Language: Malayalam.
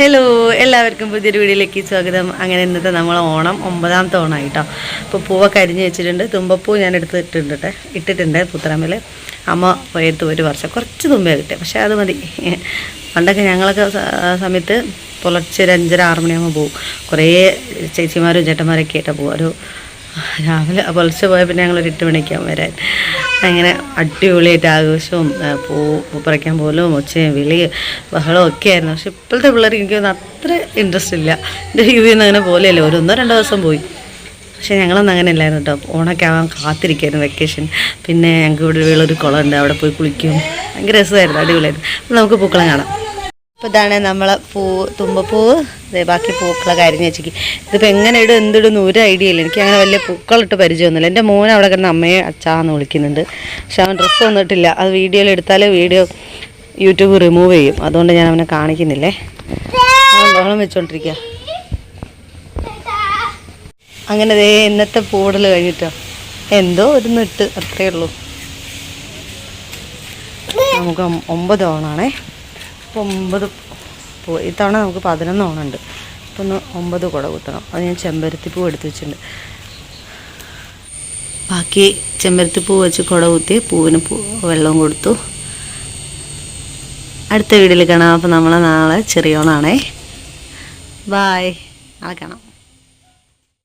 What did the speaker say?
ഹലോ എല്ലാവർക്കും പുതിയൊരു വീഡിയോയിലേക്ക് സ്വാഗതം. അങ്ങനെ ഇന്നത്തെ നമ്മൾ ഓണം ഒമ്പതാമത്തെ ഓണമായി കേട്ടോ അപ്പോൾ പൂവൊക്കെ അരിഞ്ഞ് വെച്ചിട്ടുണ്ട്. തുമ്പപ്പൂ ഞാൻ എടുത്തിട്ടുണ്ട്. കേട്ടോ ഇട്ടിട്ടുണ്ട് പുത്തറമ്മിൽ അമ്മ എടുത്ത് ഒരു വർഷം കുറച്ച് തുമ്പേ കിട്ടിയ പക്ഷേ അത് മതി. പണ്ടൊക്കെ ഞങ്ങളൊക്കെ സമയത്ത് പുലർച്ചെ ഒരു അഞ്ചര ആറ് മണിയാകുമ്പോൾ പോകും കുറേ ചേച്ചിമാരും ചേട്ടന്മാരൊക്കെ ആയിട്ടാണ് പോകും ഒരു രാവിലെ പുലർച്ചെ പോയാൽ പിന്നെ ഞങ്ങൾ ഒരു എട്ട് മണിക്കാൻ വരാൻ. അങ്ങനെ അടിപൊളിയായിട്ട് ആഘോഷവും പൂ പറിക്കാൻ പോലും ഒച്ചയും വിളി ബഹളവും ഒക്കെ ആയിരുന്നു. പക്ഷെ ഇപ്പോഴത്തെ പിള്ളേർക്ക് എനിക്ക് തോന്നുന്നു അത്ര ഇൻട്രസ്റ്റ് ഇല്ല. എന്റെ ജീവിതത്തിൽ നിന്ന് അങ്ങനെ പോലെയല്ല. ഒരു ഒന്നോ രണ്ടോ ദിവസം പോയി. പക്ഷേ ഞങ്ങളൊന്നും അങ്ങനെ അല്ലായിരുന്നു കേട്ടോ. ഓണൊക്കെ ആവാൻ കാത്തിരിക്കായിരുന്നു വെക്കേഷൻ പിന്നെ ഞങ്ങൾക്ക് ഇവിടെ ഒരു കുളമുണ്ട് അവിടെ പോയി കുളിക്കും. ഭയങ്കര രസമായിരുന്നു. അടിപൊളിയായിരുന്നു. നമുക്ക് പൂക്കളം കാണാം. അപ്പോൾ ഇതാണ് നമ്മളെ പൂ തുമ്പപ്പൂവ്. ദേ ബാക്കി പൂക്കളൊക്കെ അരിഞ്ഞ് വെച്ചിരിക്കും. ഇതിപ്പോൾ എങ്ങനെ ഇടും എന്തിടും ഒരു ഐഡിയ ഇല്ല. എനിക്ക് അങ്ങനെ വലിയ പൂക്കളിട്ട് പരിചയമൊന്നുമില്ല. എന്റെ മോൻ അവിടെ കിടന്ന് അമ്മയെ അച്ചാന്ന് വിളിക്കുന്നുണ്ട്. പക്ഷെ അവൻ ഡ്രസ്സ് വന്നിട്ടില്ല അത് വീഡിയോയിൽ എടുത്താലേ വീഡിയോ യൂട്യൂബ് റിമൂവ് ചെയ്യും. അതുകൊണ്ട് ഞാൻ അവനെ കാണിക്കുന്നില്ലേ? ബഹളം വെച്ചോണ്ടിരിക്കുക അങ്ങനെ ദേ ഇന്നത്തെ പൂടൽ കഴിഞ്ഞിട്ടോ? എന്തോ ഒരു നെട്ട് അത്രയേ ഉള്ളൂ. നമുക്ക് ഒമ്പത് ഓണാണേ. അപ്പോൾ ഒമ്പത് ഇത്തവണ നമുക്ക് പതിനൊന്ന് ഓണമുണ്ട് അപ്പോൾ ഒന്ന് ഒമ്പത് കുട കുത്തണം. അത് ഞാൻ ചെമ്പരത്തിപ്പൂ എടുത്ത് വെച്ചിട്ടുണ്ട്. ബാക്കി ചെമ്പരത്തിപ്പൂ വെച്ച് കുട കുത്തി പൂവിന് പൂ കൊടുത്തു. അടുത്ത വീഡിയോയിൽ കാണാം. അപ്പോൾ നമ്മളെ നാളെ ചെറിയോണാണേ ബായ് നാളെ കാണാം.